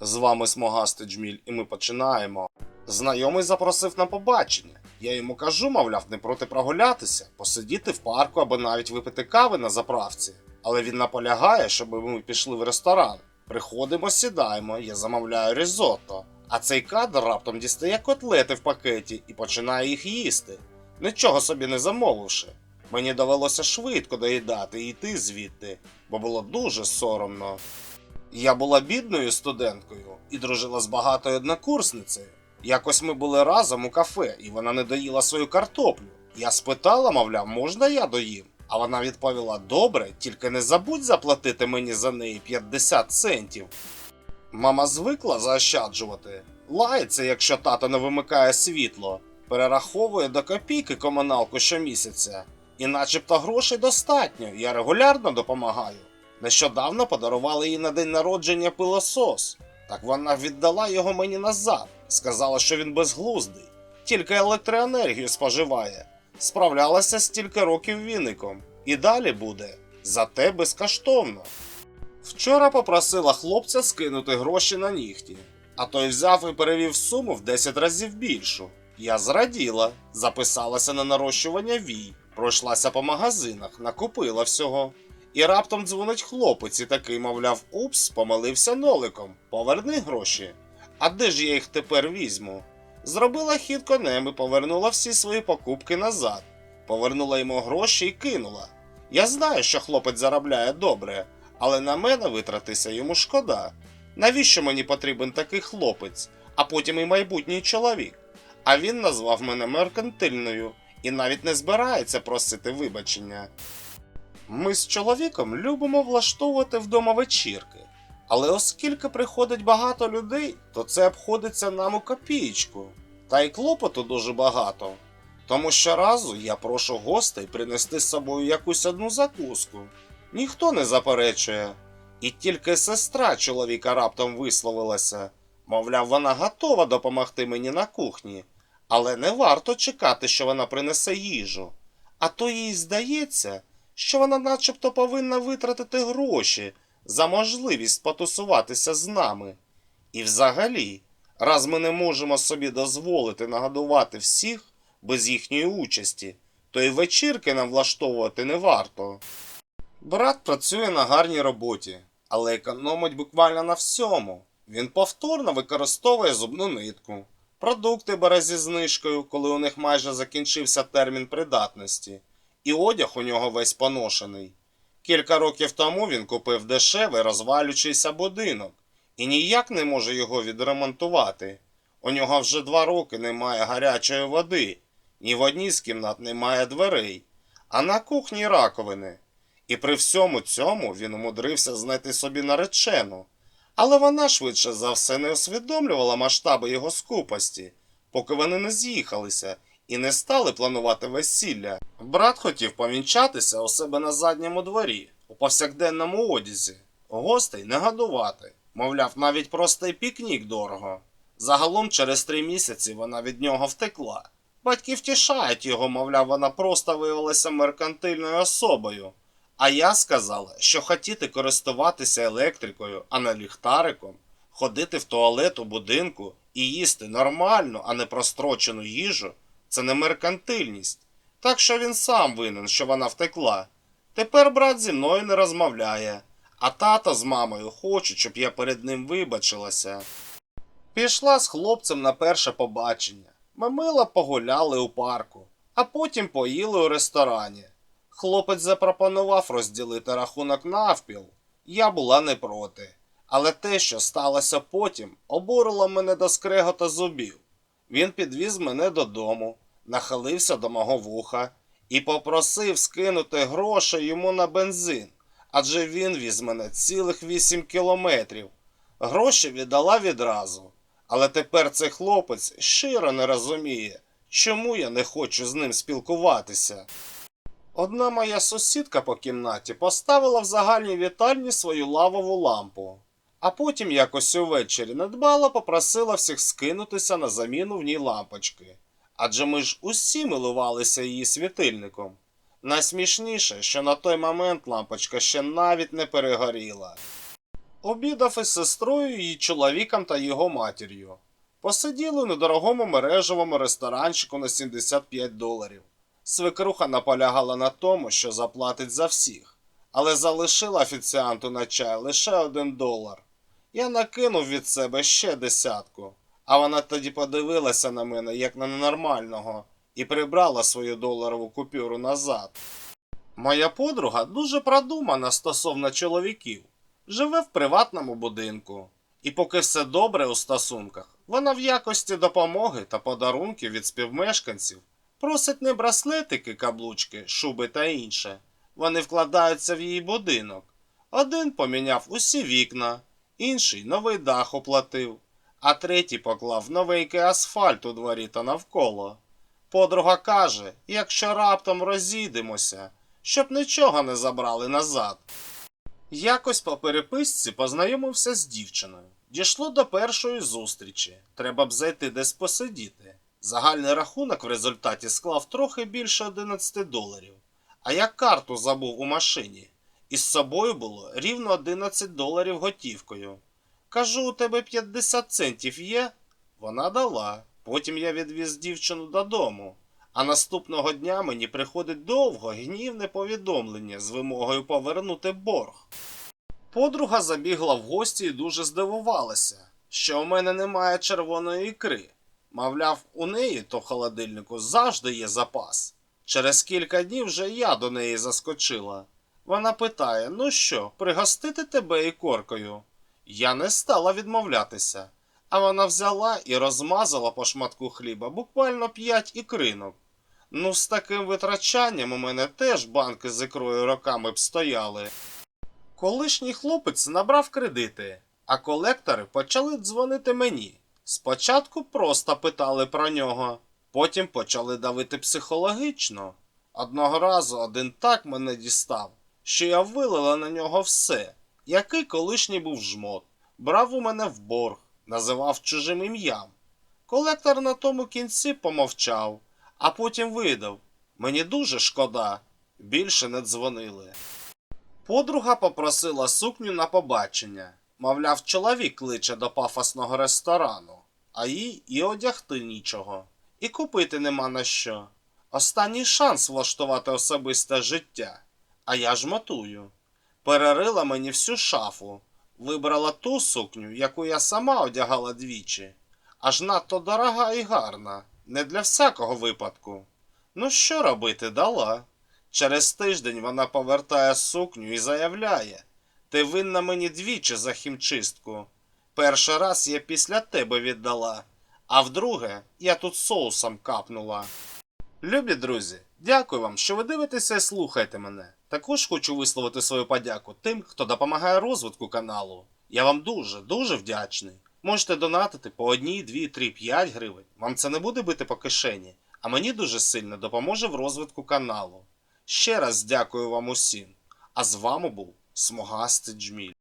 З вами смугастий джміль, і ми починаємо. Знайомий запросив на побачення. Я йому кажу, мовляв, не проти прогулятися, посидіти в парку або навіть випити кави на заправці. Але він наполягає, щоб ми пішли в ресторан. Приходимо, сідаємо, я замовляю різотто. А цей кадр раптом дістає котлети в пакеті і починає їх їсти, нічого собі не замовивши. Мені довелося швидко доїдати і йти звідти, бо було дуже соромно. Я була бідною студенткою і дружила з багатою однокурсницею. Якось ми були разом у кафе, і вона не доїла свою картоплю. Я спитала, мовляв, можна я доїм? А вона відповіла: добре, тільки не забудь заплатити мені за неї 50 центів. Мама звикла заощаджувати. Лається, якщо тато не вимикає світло, перераховує до копійки комуналку щомісяця. І начебто грошей достатньо, я регулярно допомагаю. Нещодавно подарували їй на день народження пилосос. Так вона віддала його мені назад. Сказала, що він безглуздий, тільки електроенергію споживає. Справлялася стільки років віником. І далі буде. Зате безкоштовно. Вчора попросила хлопця скинути гроші на нігті, а той взяв і перевів суму в 10 разів більшу. Я зраділа, записалася на нарощування вій, пройшлася по магазинах, накупила всього. І раптом дзвонить хлопець і такий, мовляв, упс, помилився ноликом, поверни гроші. А де ж я їх тепер візьму? Зробила хід конем і повернула всі свої покупки назад, повернула йому гроші і кинула. Я знаю, що хлопець заробляє добре, але на мене витратися йому шкода. Навіщо мені потрібен такий хлопець, а потім і майбутній чоловік? А він назвав мене меркантильною і навіть не збирається просити вибачення. Ми з чоловіком любимо влаштовувати вдома вечірки, але оскільки приходить багато людей, то це обходиться нам у копієчку. Та й клопоту дуже багато. Тому щоразу я прошу гостей принести з собою якусь одну закуску. Ніхто не заперечує. І тільки сестра чоловіка раптом висловилася. Мовляв, вона готова допомогти мені на кухні, але не варто чекати, що вона принесе їжу. А то їй здається, що вона начебто повинна витратити гроші за можливість потусуватися з нами. І взагалі, раз ми не можемо собі дозволити нагодувати всіх без їхньої участі, то й вечірки нам влаштовувати не варто. Брат працює на гарній роботі, але економить буквально на всьому. Він повторно використовує зубну нитку, продукти бере зі знижкою, коли у них майже закінчився термін придатності, і одяг у нього весь поношений. Кілька років тому він купив дешевий розвалюючийся будинок і ніяк не може його відремонтувати. У нього вже два роки немає гарячої води, ні в одній з кімнат немає дверей, а на кухні раковини. І при всьому цьому він умудрився знайти собі наречену. Але вона швидше за все не усвідомлювала масштаби його скупості, поки вони не з'їхалися і не стали планувати весілля. Брат хотів повінчатися у себе на задньому дворі, у повсякденному одязі, гостей не годувати. Мовляв, навіть простий пікнік дорого. Загалом через три місяці вона від нього втекла. Батьки втішають його, мовляв, вона просто виявилася меркантильною особою. А я сказала, що хотіти користуватися електрикою, а не ліхтариком, ходити в туалет у будинку і їсти нормальну, а не прострочену їжу це не меркантильність. Так що він сам винен, що вона втекла. Тепер брат зі мною не розмовляє, а тато з мамою хочуть, щоб я перед ним вибачилася. Пішла з хлопцем на перше побачення. Ми мило погуляли у парку, а потім поїли у ресторані. Хлопець запропонував розділити рахунок навпіл. Я була не проти. Але те, що сталося потім, обурило мене до скрегота зубів. Він підвіз мене додому, нахилився до мого вуха і попросив скинути гроші йому на бензин, адже він віз мене цілих вісім кілометрів. Гроші віддала відразу. Але тепер цей хлопець щиро не розуміє, чому я не хочу з ним спілкуватися. Одна моя сусідка по кімнаті поставила в загальній вітальні свою лавову лампу, а потім якось увечері недбало попросила всіх скинутися на заміну в ній лампочки. Адже ми ж усі милувалися її світильником. Найсмішніше, що на той момент лампочка ще навіть не перегоріла. Обідав із сестрою, її чоловіком та його матір'ю. Посиділи у недорогому мережевому ресторанчику на 75 доларів. Свекруха наполягала на тому, що заплатить за всіх, але залишила офіціанту на чай лише один долар. Я накинув від себе ще десятку, а вона тоді подивилася на мене як на ненормального і прибрала свою доларову купюру назад. Моя подруга дуже продумана стосовно чоловіків, живе в приватному будинку. І поки все добре у стосунках, вона в якості допомоги та подарунків від співмешканців просить не браслетики, каблучки, шуби та інше. Вони вкладаються в її будинок. Один поміняв усі вікна, інший новий дах оплатив, а третій поклав новенький асфальт у дворі та навколо. Подруга каже, якщо раптом розійдемося, щоб нічого не забрали назад. Якось по переписці познайомився з дівчиною. Дійшло до першої зустрічі. Треба б зайти десь посидіти. Загальний рахунок в результаті склав трохи більше 11 доларів. А я карту забув у машині. Із собою було рівно 11 доларів готівкою. Кажу, у тебе 50 центів є? Вона дала. Потім я відвіз дівчину додому. А наступного дня мені приходить довго гнівне повідомлення з вимогою повернути борг. Подруга забігла в гості і дуже здивувалася, що у мене немає червоної ікри. Мовляв, у неї то в холодильнику завжди є запас. Через кілька днів вже я до неї заскочила. Вона питає: ну що, пригостити тебе ікоркою? Я не стала відмовлятися, а вона взяла і розмазала по шматку хліба буквально п'ять ікринок. Ну, з таким витрачанням у мене теж банки з ікрою роками б стояли. Колишній хлопець набрав кредити, а колектори почали дзвонити мені. Спочатку просто питали про нього, потім почали давити психологічно. Одного разу один так мене дістав, що я вилила на нього все, який колишній був жмот, брав у мене в борг, називав чужим ім'ям. Колектор на тому кінці помовчав, а потім видав: Мені дуже шкода, більше не дзвонили. Подруга попросила сукню на побачення. Мовляв, чоловік кличе до пафосного ресторану, а їй і одягти нічого, і купити нема на що. Останній шанс влаштувати особисте життя. А я ж мотую. Перерила мені всю шафу, вибрала ту сукню, яку я сама одягала двічі. Аж надто дорога і гарна, не для всякого випадку. Ну що робити, дала. Через тиждень вона повертає сукню і заявляє: Ти винна мені двічі за хімчистку. Перший раз я після тебе віддала, а вдруге я тут соусом капнула. Любі друзі, дякую вам, що ви дивитеся і слухаєте мене. Також хочу висловити свою подяку тим, хто допомагає розвитку каналу. Я вам дуже, дуже вдячний. Можете донатити по 1, 2, 3, 5 гривень. Вам це не буде бити по кишені, а мені дуже сильно допоможе в розвитку каналу. Ще раз дякую вам усім. А з вами був Смугастий Джміль.